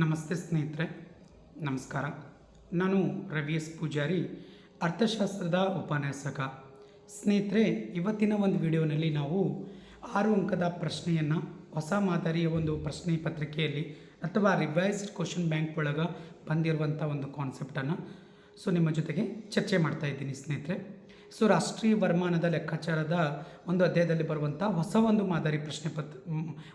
ನಮಸ್ತೆ ಸ್ನೇಹಿತರೆ, ನಮಸ್ಕಾರ. ನಾನು ರವಿ ಎಸ್ ಪೂಜಾರಿ, ಅರ್ಥಶಾಸ್ತ್ರದ ಉಪನ್ಯಾಸಕ. ಸ್ನೇಹಿತರೆ, ಇವತ್ತಿನ ಒಂದು ವಿಡಿಯೋನಲ್ಲಿ ನಾವು ಆರು ಅಂಕದ ಪ್ರಶ್ನೆಯನ್ನು, ಹೊಸ ಮಾದರಿಯ ಒಂದು ಪ್ರಶ್ನೆ ಪತ್ರಿಕೆಯಲ್ಲಿ ಅಥವಾ ರಿವೈಸ್ಡ್ ಕ್ವಶನ್ ಬ್ಯಾಂಕ್ ಒಳಗೆ ಬಂದಿರುವಂಥ ಒಂದು ಕಾನ್ಸೆಪ್ಟನ್ನು ಸೊ ನಿಮ್ಮ ಜೊತೆಗೆ ಚರ್ಚೆ ಮಾಡ್ತಾ ಇದ್ದೀನಿ ಸ್ನೇಹಿತರೆ. ಸೊ ರಾಷ್ಟ್ರೀಯ ವರ್ಮಾನದ ಲೆಕ್ಕಾಚಾರದ ಒಂದು ಅಧ್ಯಾಯದಲ್ಲಿ ಬರುವಂಥ ಹೊಸ ಒಂದು ಮಾದರಿ ಪ್ರಶ್ನೆ ಪತ್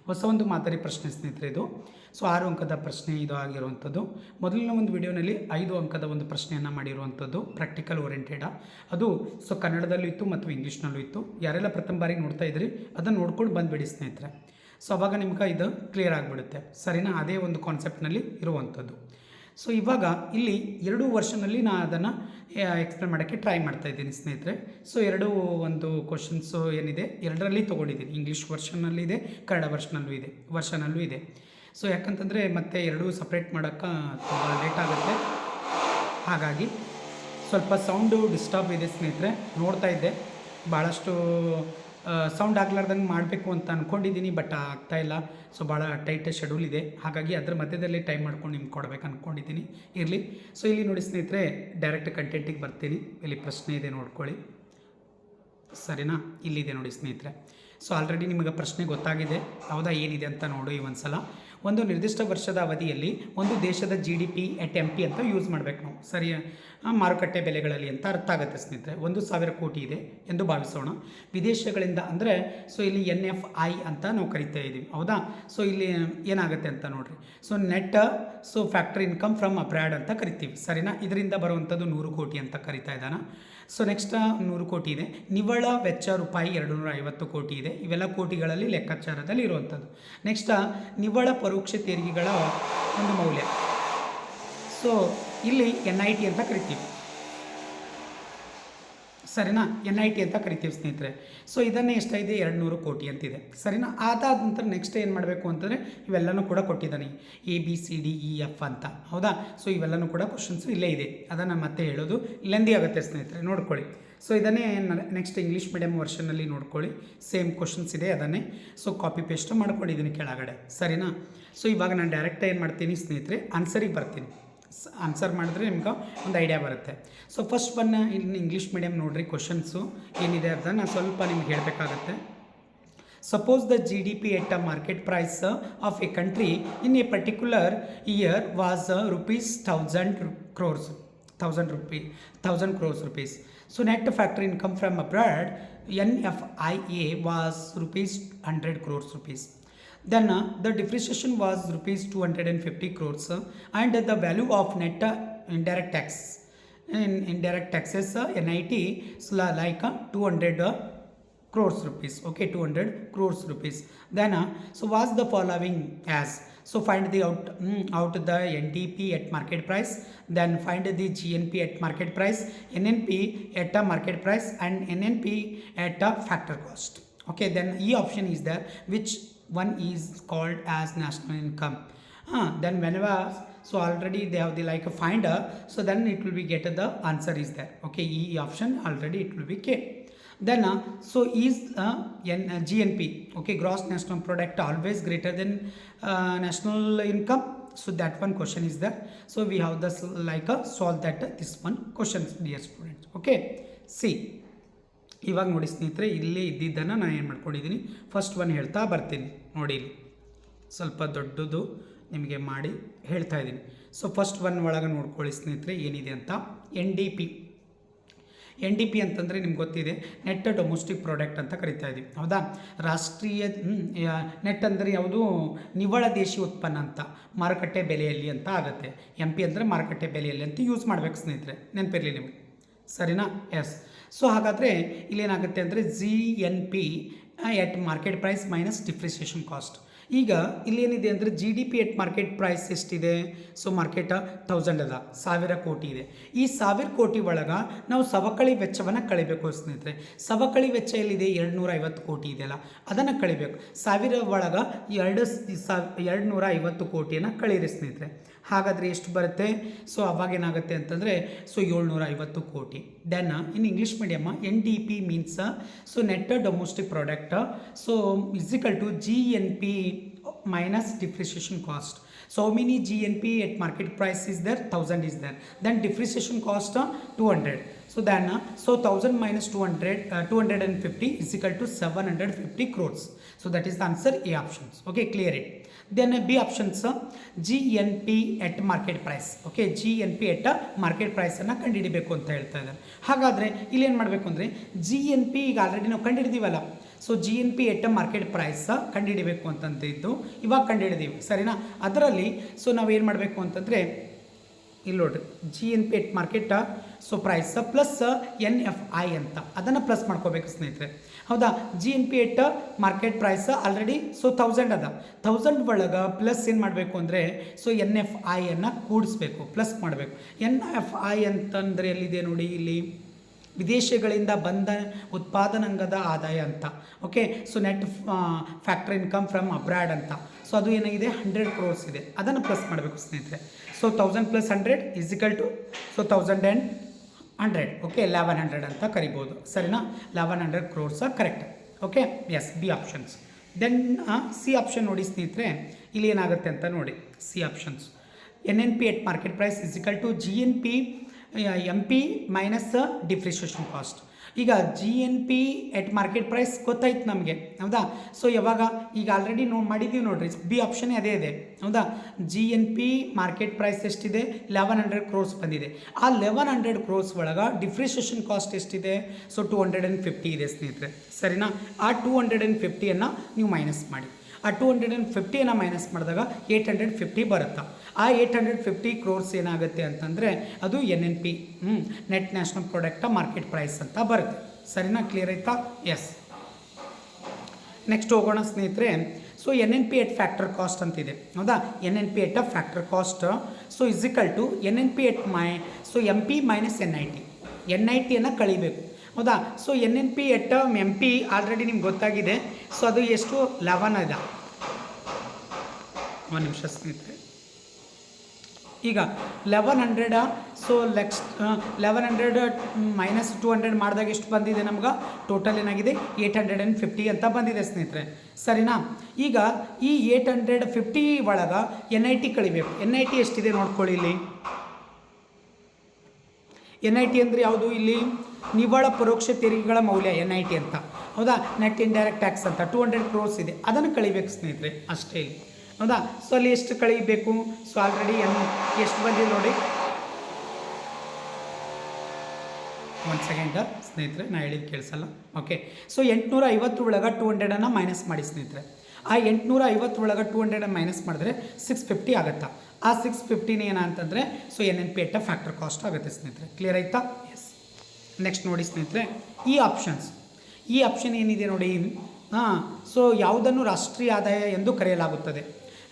ಹೊಸ ಒಂದು ಮಾದರಿ ಪ್ರಶ್ನೆ ಸ್ನೇಹಿತರೆ ಇದು. ಸೊ, ಆರು ಅಂಕದ ಪ್ರಶ್ನೆ ಇದು ಆಗಿರುವಂಥದ್ದು. ಮೊದಲಿನ ಒಂದು ವಿಡಿಯೋನಲ್ಲಿ ಐದು ಅಂಕದ ಒಂದು ಪ್ರಶ್ನೆಯನ್ನು ಮಾಡಿರುವಂಥದ್ದು ಪ್ರಾಕ್ಟಿಕಲ್ ಓರಿಯೆಂಟೆಡ ಅದು ಸೊ, ಕನ್ನಡದಲ್ಲೂ ಇತ್ತು ಮತ್ತು ಇಂಗ್ಲೀಷ್ನಲ್ಲೂ ಇತ್ತು. ಯಾರೆಲ್ಲ ಪ್ರಥಮ ಬಾರಿ ನೋಡ್ತಾ ಇದ್ರಿ, ಅದನ್ನು ನೋಡ್ಕೊಂಡು ಬಂದುಬಿಡಿ ಸ್ನೇಹಿತರೆ. ಸೊ, ಅವಾಗ ನಿಮ್ಗೆ ಇದು ಕ್ಲಿಯರ್ ಆಗಿಬಿಡುತ್ತೆ. ಸರಿನಾ? ಅದೇ ಒಂದು ಕಾನ್ಸೆಪ್ಟ್ನಲ್ಲಿ ಇರುವಂಥದ್ದು. ಸೊ ಇವಾಗ ಇಲ್ಲಿ ಎರಡು ವರ್ಷನಲ್ಲಿ ನಾನು ಅದನ್ನು ಎಕ್ಸ್ಪ್ಲೇನ್ ಮಾಡೋಕ್ಕೆ ಟ್ರೈ ಮಾಡ್ತಾ ಇದ್ದೀನಿ ಸ್ನೇಹಿತರೆ. ಸೊ ಎರಡು ಒಂದು ಕ್ವಶನ್ಸು ಏನಿದೆ, ಎರಡರಲ್ಲಿ ತೊಗೊಂಡಿದ್ದೀನಿ. ಇಂಗ್ಲೀಷ್ ವರ್ಷನಲ್ಲೂ ಇದೆ, ಕನ್ನಡ ವರ್ಷನಲ್ಲೂ ಇದೆ ವರ್ಷನಲ್ಲೂ ಇದೆ. ಸೊ ಯಾಕಂತಂದರೆ ಮತ್ತೆ ಎರಡೂ ಸಪ್ರೇಟ್ ಮಾಡೋಕ್ಕೆ ತುಂಬ ಲೇಟ್ ಆಗುತ್ತೆ. ಹಾಗಾಗಿ ಸ್ವಲ್ಪ ಸೌಂಡು ಡಿಸ್ಟರ್ಬ್ ಇದೆ ಸ್ನೇಹಿತರೆ. ನೋಡ್ತಾ ಇದ್ದೆ. ಭಾಳಷ್ಟು ಸೌಂಡ್ ಆಗ್ಲಾರ್ದಂಗೆ ಮಾಡಬೇಕು ಅಂತ ಅಂದ್ಕೊಂಡಿದ್ದೀನಿ ಬಟ್ ಆಗ್ತಾ ಇಲ್ಲ. ಸೊ ಭಾಳ ಟೈಟ್ ಶೆಡ್ಯೂಲ್ ಇದೆ. ಹಾಗಾಗಿ ಅದ್ರ ಮಧ್ಯದಲ್ಲಿ ಟೈಮ್ ಮಾಡ್ಕೊಂಡು ನಿಮ್ಗೆ ಕೊಡ್ಬೇಕು ಅಂದ್ಕೊಂಡಿದ್ದೀನಿ ಇರಲಿ. ಸೊ ಇಲ್ಲಿ ನೋಡಿ ಸ್ನೇಹಿತರೆ ಡೈರೆಕ್ಟ್ ಕಂಟೆಂಟಿಗೆ ಬರ್ತೀನಿ. ಇಲ್ಲಿ ಪ್ರಶ್ನೆ ಇದೆ ನೋಡ್ಕೊಳ್ಳಿ. ಸರಿನಾ? ಇಲ್ಲಿದೆ ನೋಡಿ ಸ್ನೇಹಿತರೆ. ಸೊ ಆಲ್ರೆಡಿ ನಿಮಗೆ ಪ್ರಶ್ನೆ ಗೊತ್ತಾಗಿದೆ. ಹೌದಾ? ಏನಿದೆ ಅಂತ ನೋಡು ಈ ಒಂದು ಸಲ ಒಂದು ನಿರ್ದಿಷ್ಟ ವರ್ಷದ ಅವಧಿಯಲ್ಲಿ ಒಂದು ದೇಶದ G D P at M P ಅಂತ ಯೂಸ್ ಮಾಡಬೇಕು ನಾವು. ಸರಿ ಆ, ಮಾರುಕಟ್ಟೆ ಬೆಲೆಗಳಲ್ಲಿ ಅಂತ ಅರ್ಥ ಆಗುತ್ತೆ ಸ್ನೇಹಿತರೆ. ಒಂದು ಸಾವಿರ ಕೋಟಿ ಇದೆ ಎಂದು ಭಾವಿಸೋಣ. ವಿದೇಶಗಳಿಂದ ಅಂದರೆ ಸೊ ಇಲ್ಲಿ ಎನ್ ಎಫ್ ಐ ಅಂತ ನಾವು ಕರಿತಾ ಇದ್ದೀವಿ ಹೌದಾ? ಸೊ ಇಲ್ಲಿ ಏನಾಗುತ್ತೆ ಅಂತ ನೋಡಿರಿ. So net so factory income from abroad ಅಂತ ಕರಿತೀವಿ. ಸರಿನಾ? ಇದರಿಂದ ಬರುವಂಥದ್ದು ನೂರು ಕೋಟಿ ಅಂತ ಕರಿತಾ ಇದ್ದಾನ. ಸೊ ನೆಕ್ಸ್ಟ್ ನೂರು ಕೋಟಿ ಇದೆ. ನಿವ್ವಳ ವೆಚ್ಚ ರೂಪಾಯಿ ಎರಡು ನೂರ ಐವತ್ತು ಕೋಟಿ ಇದೆ. ಇವೆಲ್ಲ ಕೋಟಿಗಳಲ್ಲಿ ಲೆಕ್ಕಾಚಾರದಲ್ಲಿ ಇರುವಂಥದ್ದು ನೆಕ್ಸ್ಟ್ ನಿವ್ವಳ ಪರೋಕ್ಷ ತೆರಿಗೆಗಳ ಒಂದು ಮೌಲ್ಯ. ಸೊ ಇಲ್ಲಿ ಎನ್ ಐ ಟಿ ಅಂತ ಕರಿತೀವಿ. ಸರಿನಾ? ಎನ್ ಐ ಟಿ ಅಂತ ಕರಿತೀವಿ ಸ್ನೇಹಿತರೆ. ಸೊ ಇದನ್ನೇ ಎಷ್ಟಾಗಿದೆ? ಎರಡು ನೂರು ಕೋಟಿ ಅಂತಿದೆ. ಸರಿನಾ? ಅದಾದ ನಂತರ ನೆಕ್ಸ್ಟ್ ಏನು ಮಾಡಬೇಕು ಅಂತಂದರೆ, ಇವೆಲ್ಲನೂ ಕೂಡ ಕೊಟ್ಟಿದ್ದಾನೆ. A B C D E F ಅಂತ. ಹೌದಾ? ಸೊ ಇವೆಲ್ಲನೂ ಕೂಡ ಕ್ವಶನ್ಸು ಇಲ್ಲೇ ಇದೆ. ಅದನ್ನು ಮತ್ತೆ ಹೇಳೋದು ಲೆಂದಿ ಆಗುತ್ತೆ ಸ್ನೇಹಿತರೆ. ನೋಡ್ಕೊಳ್ಳಿ. ಸೊ ಇದನ್ನೇ ನೆಕ್ಸ್ಟ್ ಇಂಗ್ಲೀಷ್ ಮೀಡಿಯಮ್ ವರ್ಷನಲ್ಲಿ ನೋಡ್ಕೊಳ್ಳಿ. ಸೇಮ್ ಕ್ವಶನ್ಸ್ ಇದೆ ಅದನ್ನೇ. ಸೊ ಕಾಪಿ ಪೇಸ್ಟ್ ಮಾಡ್ಕೊಂಡಿದ್ದೀನಿ ಕೆಳಗಡೆ. ಸರಿನಾ? ಸೊ ಇವಾಗ ನಾನು ಡೈರೆಕ್ಟ್ ಏನು ಮಾಡ್ತೀನಿ ಸ್ನೇಹಿತರೆ? ಆನ್ಸರಿಗೆ ಬರ್ತೀನಿ. ಆನ್ಸರ್ ಮಾಡಿದ್ರೆ ನಿಮ್ಗೆ ಒಂದು ಐಡಿಯಾ ಬರುತ್ತೆ. ಸೊ ಫಸ್ಟ್ ಬನ್ನ ಇಲ್ಲಿ ಇಂಗ್ಲೀಷ್ ಮೀಡಿಯಂ ನೋಡಿರಿ ಕ್ವಶನ್ಸು ಏನಿದೆ ಅಂತ ನಾನು ಸ್ವಲ್ಪ ನಿಮ್ಗೆ ಹೇಳಬೇಕಾಗತ್ತೆ. Suppose the G D P at a market price of a country in a particular year was rupees thousand crores thousand rupee thousand crores rupees so net factory income from abroad N F I A was rupees hundred crores rupees Then uh, the depreciation was rupees 250 crores and the value of net uh, indirect tax in indirect taxes uh, NIT la- like uh, 200 uh, crores rupees okay 200 crores rupees. Then uh, so was the following as so find the out mm, out the ndp at market price then find the gnp at market price nnp at a market price and nnp at a factor cost okay. Then e option is there which one is called as national income. Uh, then whenever so already they have the like a finder so then it will be get the answer is there. Okay e option already it will be k then uh, so is uh, N, uh, gnp okay gross national product always greater than uh, national income. So that one question is there. So we have this like a solve that uh, this one questions dear students. Okay see ಇವಾಗ ನೋಡಿ ಸ್ನೇಹಿತರೆ, ಇಲ್ಲೇ ಇದ್ದಿದ್ದನ್ನು ನಾನು ಏನು ಮಾಡ್ಕೊಂಡಿದ್ದೀನಿ first one ಹೇಳ್ತಾ ಬರ್ತೀನಿ. ನೋಡಿ ಸ್ವಲ್ಪ ದೊಡ್ಡದು ನಿಮಗೆ ಮಾಡಿ ಹೇಳ್ತಾ ಇದ್ದೀನಿ. ಸೊ ಫಸ್ಟ್ ಒನ್ ಒಳಗೆ ನೋಡ್ಕೊಳ್ಳಿ ಸ್ನೇಹಿತರೆ, ಏನಿದೆ ಅಂತ. N D P N D P ಅಂತಂದರೆ ನಿಮ್ಗೆ ಗೊತ್ತಿದೆ, ನೆಟ್ ಡೊಮೆಸ್ಟಿಕ್ ಪ್ರಾಡಕ್ಟ್ ಅಂತ ಕರಿತಾ ಇದ್ದೀವಿ. ಹೌದಾ? ರಾಷ್ಟ್ರೀಯ ನೆಟ್ ಅಂದರೆ ಯಾವುದು? ನಿವ್ವಳ ದೇಶಿ ಉತ್ಪನ್ನ ಅಂತ, ಮಾರುಕಟ್ಟೆ ಬೆಲೆಯಲ್ಲಿ ಅಂತ ಆಗುತ್ತೆ. ಎಂ ಪಿ ಅಂದರೆ ಮಾರುಕಟ್ಟೆ ಬೆಲೆಯಲ್ಲಿ ಅಂತ ಯೂಸ್ ಮಾಡಬೇಕು ಸ್ನೇಹಿತರೆ. ನೆನಪಿರಲಿ ನಿಮಗೆ. ಸರಿನಾ? ಎಸ್ ಸೊ ಹಾಗಾದರೆ ಇಲ್ಲೇನಾಗುತ್ತೆ ಅಂದರೆ G N P at market price minus depreciation cost ಈಗ ಇಲ್ಲೇನಿದೆ ಅಂದರೆ G D P at market price ಎಷ್ಟಿದೆ? ಸೊ ಮಾರ್ಕೆಟ್ ಥೌಸಂಡ್ ಅದ, ಸಾವಿರ ಕೋಟಿ ಇದೆ. ಈ ಸಾವಿರ ಕೋಟಿ ಒಳಗೆ ನಾವು ಸವಕಳಿ ವೆಚ್ಚವನ್ನು ಕಳಿಬೇಕು ಸ್ನೇಹಿತರೆ. ಸವಕಳಿ ವೆಚ್ಚ ಎಲ್ಲಿದೆ? ಎರಡು ನೂರ ಐವತ್ತು ಕೋಟಿ ಇದೆಯಲ್ಲ ಅದನ್ನು ಕಳಿಬೇಕು. ಸಾವಿರ ಒಳಗೆ ಎರಡು ಎರಡು ನೂರ ಐವತ್ತು ಕೋಟಿಯನ್ನು ಕಳೀರಿ ಸ್ನೇಹಿತರೆ. ಹಾಗಾದರೆ ಎಷ್ಟು ಬರುತ್ತೆ? ಸೊ ಅವಾಗ ಏನಾಗುತ್ತೆ ಅಂತಂದರೆ ಸೊ ಏಳ್ನೂರ ಐವತ್ತು ಕೋಟಿ then in English ಮೀಡಿಯಮ್ಮ N D P means so net domestic product so equal to G N P minus depreciation cost. So how many GNP at market price is there? 1000 is there. Then depreciation cost uh, 200. So then, uh, so 1000 minus 200, uh, 250 is equal to 750 crores. So that is the answer A options. Okay, clear it. Then uh, B options, uh, GNP at market price. Okay, GNP at uh, market price ಅನ್ನು ಕಂಡುಹಿಡಿಬೇಕು ಅಂತ ಹೇಳ್ತಾ ಇದ್ದಾರೆ ಹಾಗಾದರೆ ಇಲ್ಲಿ ಏನು ಮಾಡಬೇಕು ಅಂದರೆ ಜಿ ಎನ್ ಪಿ ಈಗ ಆಲ್ರೆಡಿ ನಾವು ಕಂಡುಹಿಡಿದೀವಲ್ಲ so G N P at market price ಕಂಡುಹಿಡಿಬೇಕು ಅಂತಂತಿದ್ದು ಇವಾಗ ಕಂಡುಹಿಡಿದೀವಿ. ಸರಿನಾ? ಅದರಲ್ಲಿ ಸೊ ಏನು ಮಾಡಬೇಕು ಅಂತಂದರೆ, ಇಲ್ಲಿ ನೋಡ್ರಿ G N P at market so price plus N F I ಅಂತ. ಅದನ್ನು ಪ್ಲಸ್ ಮಾಡ್ಕೋಬೇಕು, ಸ್ನೇಹಿತರೆ. ಹೌದಾ? G N P at market price already so thousand ಅದ. ತೌಸಂಡ್ ಒಳಗೆ ಪ್ಲಸ್ ಏನು ಮಾಡಬೇಕು ಅಂದರೆ ಸೊ ಎನ್ ಎಫ್ ಐಯನ್ನು ಕೂಡಿಸ್ಬೇಕು ಪ್ಲಸ್ ಮಾಡಬೇಕು. ಎನ್ ಎಫ್ ಐ ಅಂತಂದರೆ ಎಲ್ಲಿದೆ ನೋಡಿ ಇಲ್ಲಿ? ವಿದೇಶಗಳಿಂದ ಬಂದ ಉತ್ಪಾದನಾಂಗದ ಆದಾಯ ಅಂತ. Okay so net factory income from abroad ಅಂತ. ಸೊ ಅದು ಏನಾಗಿದೆ? ಹಂಡ್ರೆಡ್ ಕ್ರೋರ್ಸ್ ಇದೆ. ಅದನ್ನು ಪ್ಲಸ್ ಮಾಡಬೇಕು ಸ್ನೇಹಿತರೆ. So thousand plus hundred is equal to so thousand and hundred okay eleven hundred ಅಂತ ಕರಿಬೋದು. ಸರಿನಾ? Eleven hundred crores correct okay yes B options then C option ನೋಡಿ ಸ್ನೇಹಿತರೆ. ಇಲ್ಲಿ ಏನಾಗುತ್ತೆ ಅಂತ ನೋಡಿ. C options N N P at market price is equal to G N P M P minus depreciation cost ಈಗ G N P at market price ಗೊತ್ತಾಯ್ತು ನಮಗೆ, ಹೌದಾ? ಸೊ ಯಾವಾಗ? ಈಗ ಆಲ್ರೆಡಿ ನೋ ಮಾಡಿದ್ದೀವಿ ನೋಡ್ರಿ ಬಿ ಆಪ್ಷನ್ ಅದೇ ಇದೆ, ಹೌದಾ? G N P market price ಎಷ್ಟಿದೆ? ಲೆವೆನ್ ಹಂಡ್ರೆಡ್ ಕ್ರೋರ್ಸ್ ಬಂದಿದೆ. ಆ ಲೆವೆನ್ ಹಂಡ್ರೆಡ್ ಕ್ರೋರ್ಸ್ ಒಳಗೆ ಡಿಪ್ರಿಷಿಯೇಷನ್ ಕಾಸ್ಟ್ ಎಷ್ಟಿದೆ? So two hundred and fifty ಇದೆ ಸ್ನೇಹಿತರೆ, ಸರಿನಾ? ಆ ಟೂ ಹಂಡ್ರೆಡ್ ಆ್ಯಂಡ್ ಫಿಫ್ಟಿಯನ್ನು ನೀವು ಮೈನಸ್ ಮಾಡಿ. ಆ ಟೂ ಹಂಡ್ರೆಡ್ ಆ್ಯಂಡ್ ಫಿಫ್ಟಿನ ಮೈನಸ್ ಮಾಡಿದಾಗ ಏಯ್ಟ್ ಹಂಡ್ರೆಡ್ ಫಿಫ್ಟಿ ಬರುತ್ತಾ? ಆ ಏಯ್ಟ್ ಹಂಡ್ರೆಡ್ ಫಿಫ್ಟಿ ಕ್ರೋರ್ಸ್ ಏನಾಗುತ್ತೆ ಅಂತಂದರೆ ಅದು N N P net national product market price ಅಂತ ಬರುತ್ತೆ. ಸರಿನಾ ಕ್ಲಿಯರ್ ಆಯ್ತಾ? ಎಸ್ ನೆಕ್ಸ್ಟ್ ಹೋಗೋಣ ಸ್ನೇಹಿತರೆ. So N N P at factor cost ಅಂತಿದೆ. ಹೌದಾ? N N P at factor cost so equal to N N P at my so M P minus N I T N I ಟಿಯನ್ನು ಕಳಿಬೇಕು. ಹೌದಾ? So N N P at M P already ನಿಮ್ಗೆ ಗೊತ್ತಾಗಿದೆ. So ಅದು ಎಷ್ಟು eleven ಅದ ಒಂದು ನಿಮಿಷ ಸ್ನೇಹಿತರೆ. ಈಗ eleven hundred so ಲೆಕ್ಸ್ eleven hundred minus two hundred ಮಾಡಿದಾಗ ಎಷ್ಟು ಬಂದಿದೆ ನಮ್ಗೆ? ಟೋಟಲ್ ಏನಾಗಿದೆ? ಏಯ್ಟ್ ಹಂಡ್ರೆಡ್ ಆ್ಯಂಡ್ ಫಿಫ್ಟಿ ಅಂತ ಬಂದಿದೆ ಸ್ನೇಹಿತರೆ. ಸರಿನಾ? ಈಗ ಈ ಏಯ್ಟ್ ಹಂಡ್ರೆಡ್ ಫಿಫ್ಟಿ ಒಳಗೆ ಎನ್ ಐ ಟಿ ಕಳಿಬೇಕು. ಎನ್ ಐ ಟಿ ಎಷ್ಟಿದೆ ನೋಡ್ಕೊಳ್ಳಿ ಇಲ್ಲಿ. ಎನ್ ಐ ಟಿ ಅಂದರೆ ಯಾವುದು ಇಲ್ಲಿ? ನಿವ್ವಳ ಪರೋಕ್ಷ ತೆರಿಗೆಗಳ ಮೌಲ್ಯ ಎನ್ ಐ ಟಿ ಅಂತ. ಹೌದಾ? ನೆಟ್ ಇಂಡೈರೆಕ್ಟ್ ಟ್ಯಾಕ್ಸ್ ಅಂತ. ಟೂ ಹಂಡ್ರೆಡ್ ಕ್ರೋರ್ಸ್ ಇದೆ. ಅದನ್ನು ಕಳಿಬೇಕು ಸ್ನೇಹಿತರೆ, ಅಷ್ಟೇ ಇಲ್ಲಿ. ಹೌದಾ? ಸೊ ಅಲ್ಲಿ ಎಷ್ಟು ಕಳಿಬೇಕು? ಸೊ ಆಲ್ರೆಡಿ ಎನ್, ಎಷ್ಟು ಬಂದಿದೆ ನೋಡಿ? ಒಂದು ಸೆಕೆಂಡ್ ಸ್ನೇಹಿತರೆ, ನಾ ಹೇಳಿದ್ದು ಕೇಳಿಸಲ್ಲ? ಓಕೆ ಸೊ ಎಂಟುನೂರ ಐವತ್ತು ಒಳಗೆ ಟೂ ಹಂಡ್ರೆಡನ್ನು ಮೈನಸ್ ಮಾಡಿ ಸ್ನೇಹಿತರೆ. ಆ ಎಂಟುನೂರ ಐವತ್ತು ಒಳಗೆ ಟೂ ಹಂಡ್ರೆಡನ್ನು ಮೈನಸ್ ಮಾಡಿದ್ರೆ ಸಿಕ್ಸ್ ಫಿಫ್ಟಿ ಆಗುತ್ತಾ? ಆ ಸಿಕ್ಸ್ ಫಿಫ್ಟೀನ್ ಏನಂತಂದರೆ so N N P at factor cost ಆಗುತ್ತೆ ಸ್ನೇಹಿತರೆ. ಕ್ಲಿಯರ್ ಆಯಿತಾ? ಎಸ್ ನೆಕ್ಸ್ಟ್ ನೋಡಿ ಸ್ನೇಹಿತರೆ, ಈ ಆಪ್ಷನ್ಸ್ ಈ ಆಪ್ಷನ್ ಏನಿದೆ ನೋಡಿ? ಹಾಂ ಸೊ ಯಾವುದನ್ನು ರಾಷ್ಟ್ರೀಯ ಆದಾಯ ಎಂದು ಕರೆಯಲಾಗುತ್ತದೆ?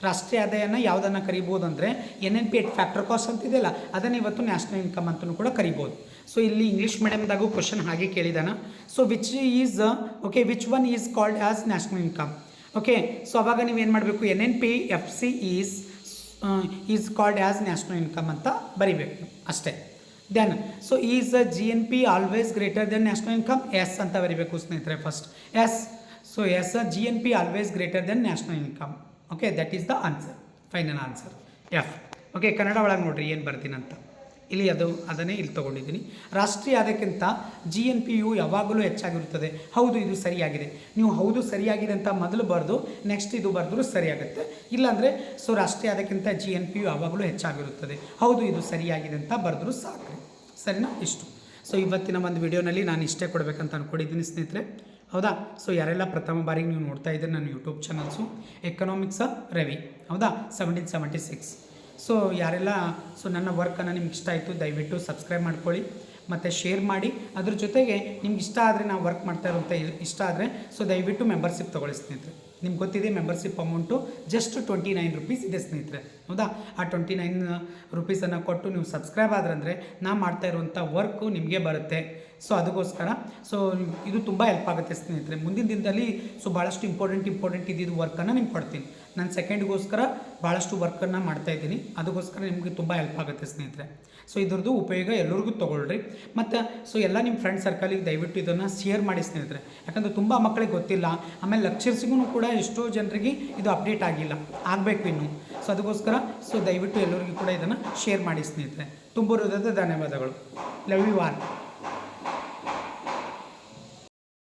ರಾಷ್ಟ್ರೀಯ ಆದಾಯನ ಯಾವುದನ್ನು ಕರಿಬೋದು ಅಂದರೆ N N P at factor cost ಅಂತಿದೆಯಲ್ಲ ಅದನ್ನು ಇವತ್ತು ನ್ಯಾಷನಲ್ ಇನ್ಕಮ್ ಅಂತಲೂ ಕೂಡ ಕರಿಬೋದು. ಸೊ ಇಲ್ಲಿ ಇಂಗ್ಲೀಷ್ ಮೀಡಿಯಮ್ದಾಗೂ ಕ್ವಶನ್ ಹಾಗೆ ಕೇಳಿದಾನ. So which is okay which one is called as national income okay so ಅವಾಗ ನೀವು ಏನು ಮಾಡಬೇಕು? N N P F C is is called as national income ಅಂತ ಬರಿಬೇಕು ಅಷ್ಟೇ. Then so is G N P always greater than national income yes ಅಂತ ಬರಿಬೇಕು ಸ್ನೇಹಿತರೆ first yes so yes G N P always greater than national income okay that is the answer final answer F okay Kannada ಒಳಗೆ ನೋಡ್ರಿ, ಏನು ಬರ್ತೀನಂತ ಇಲ್ಲಿ ಅದು ಅದನ್ನೇ ಇಲ್ಲಿ ತೊಗೊಂಡಿದ್ದೀನಿ. ರಾಷ್ಟ್ರೀಯ ಆದಕ್ಕಿಂತ ಜಿ ಎನ್ ಪಿ ಯು ಯಾವಾಗಲೂ ಹೆಚ್ಚಾಗಿರುತ್ತದೆ. ಹೌದು, ಇದು ಸರಿಯಾಗಿದೆ. ನೀವು ಹೌದು, ಸರಿಯಾಗಿದೆ ಅಂತ ಮೊದಲು ಬರೆದು ನೆಕ್ಸ್ಟ್ ಇದು ಬರೆದ್ರೂ ಸರಿಯಾಗುತ್ತೆ. ಇಲ್ಲಾಂದರೆ ಸೊ ರಾಷ್ಟ್ರೀಯ ಆದಕ್ಕಿಂತ ಜಿ ಎನ್ ಪಿ ಯು ಯಾವಾಗಲೂ ಹೆಚ್ಚಾಗಿರುತ್ತದೆ. ಹೌದು, ಇದು ಸರಿಯಾಗಿದೆ ಅಂತ ಬರೆದ್ರೂ ಸಾಕು ಸರಿನಾ? ಇಷ್ಟು. ಸೊ ಇವತ್ತಿನ ಒಂದು ವಿಡಿಯೋನಲ್ಲಿ ನಾನು ಇಷ್ಟೇ ಕೊಡಬೇಕಂತ ಅಂದ್ಕೊಂಡಿದ್ದೀನಿ ಸ್ನೇಹಿತರೆ. ಹೌದಾ? ಸೊ ಯಾರೆಲ್ಲ ಪ್ರಥಮ ಬಾರಿಗೆ ನೀವು ನೋಡ್ತಾ ಇದ್ದೀರಿ, ನನ್ನ ಯೂಟ್ಯೂಬ್ ಚಾನಲ್ಸು ಎಕನಾಮಿಕ್ಸ ರವಿ. ಹೌದಾ? ಸೆವೆಂಟೀನ್ ಸೆವೆಂಟಿ ಸಿಕ್ಸ್ ಸೊ ಯಾರೆಲ್ಲ ಸೊ ನನ್ನ ವರ್ಕನ್ನು ನಿಮ್ಗೆ ಇಷ್ಟ ಆಯಿತು, ದಯವಿಟ್ಟು ಸಬ್ಸ್ಕ್ರೈಬ್ ಮಾಡ್ಕೊಳ್ಳಿ. ಮತ್ತು ಶೇರ್ ಮಾಡಿ. ಅದ್ರ ಜೊತೆಗೆ ನಿಮ್ಗೆ ಇಷ್ಟ ಆದರೆ ನಾವು ವರ್ಕ್ ಮಾಡ್ತಾ ಇರೋಂಥ ಇಷ್ಟ ಆದರೆ ಸೊ ದಯವಿಟ್ಟು ಮೆಂಬರ್ಶಿಪ್ ತೊಗೊಳ್ಳಿ ಸ್ನೇಹಿತರೆ. ನಿಮ್ಗೆ ಗೊತ್ತಿದೆ membership amount just twenty nine rupees ಇದೆ ಸ್ನೇಹಿತರೆ. ಹೌದಾ? ಆ ಟ್ವೆಂಟಿ ನೈನ್ ರುಪೀಸನ್ನು ಕೊಟ್ಟು ನೀವು ಸಬ್ಸ್ಕ್ರೈಬ್ ಆದ್ರಂದರೆ ನಾ ಮಾಡ್ತಾ ಇರುವಂಥ ವರ್ಕು ನಿಮಗೆ ಬರುತ್ತೆ. ಸೊ ಅದಕ್ಕೋಸ್ಕರ ಸೊ ಇದು ತುಂಬ ಹೆಲ್ಪ್ ಆಗುತ್ತೆ ಸ್ನೇಹಿತರೆ. ಮುಂದಿನ ದಿನದಲ್ಲಿ ಸೊ ಭಾಳಷ್ಟು ಇಂಪಾರ್ಟೆಂಟ್ ಇಂಪಾರ್ಟೆಂಟ್ ಇದ್ದಿದ್ದು ವರ್ಕನ್ನು ನಿಮ್ಗೆ ಕೊಡ್ತೀನಿ. ನಾನು ಸೆಕೆಂಡ್ಗೋಸ್ಕರ ಭಾಳಷ್ಟು ವರ್ಕನ್ನು ಮಾಡ್ತಾ ಇದ್ದೀನಿ. ಅದಕ್ಕೋಸ್ಕರ ನಿಮಗೆ ತುಂಬ ಹೆಲ್ಪ್ ಆಗುತ್ತೆ ಸ್ನೇಹಿತರೆ. ಸೊ ಇದ್ರದ್ದು ಉಪಯೋಗ ಎಲ್ಲರಿಗೂ ತೊಗೊಳ್ರಿ. ಮತ್ತು ಸೊ ಎಲ್ಲ ನಿಮ್ಮ ಫ್ರೆಂಡ್ ಸರ್ಕಲಿಗೆ ದಯವಿಟ್ಟು ಇದನ್ನು ಶೇರ್ ಮಾಡಿ ಸ್ನೇಹಿತರೆ. ಯಾಕಂದರೆ ತುಂಬ ಮಕ್ಕಳಿಗೆ ಗೊತ್ತಿಲ್ಲ. ಆಮೇಲೆ ಲೆಕ್ಚರ್ಸ್ಗೂ ಕೂಡ ಎಷ್ಟೋ ಜನರಿಗೆ ಇದು ಅಪ್ಡೇಟ್ ಆಗಿಲ್ಲ. ಆಗಬೇಕು ಇನ್ನು. ಸೊ ಅದಕ್ಕೋಸ್ಕರ ಸೊ ದಯವಿಟ್ಟು ಎಲ್ಲರಿಗೂ ಕೂಡ ಇದನ್ನು ಶೇರ್ ಮಾಡಿ ಸ್ನೇಹಿತರೆ. ತುಂಬ ಧನ್ಯವಾದಗಳು. Love you are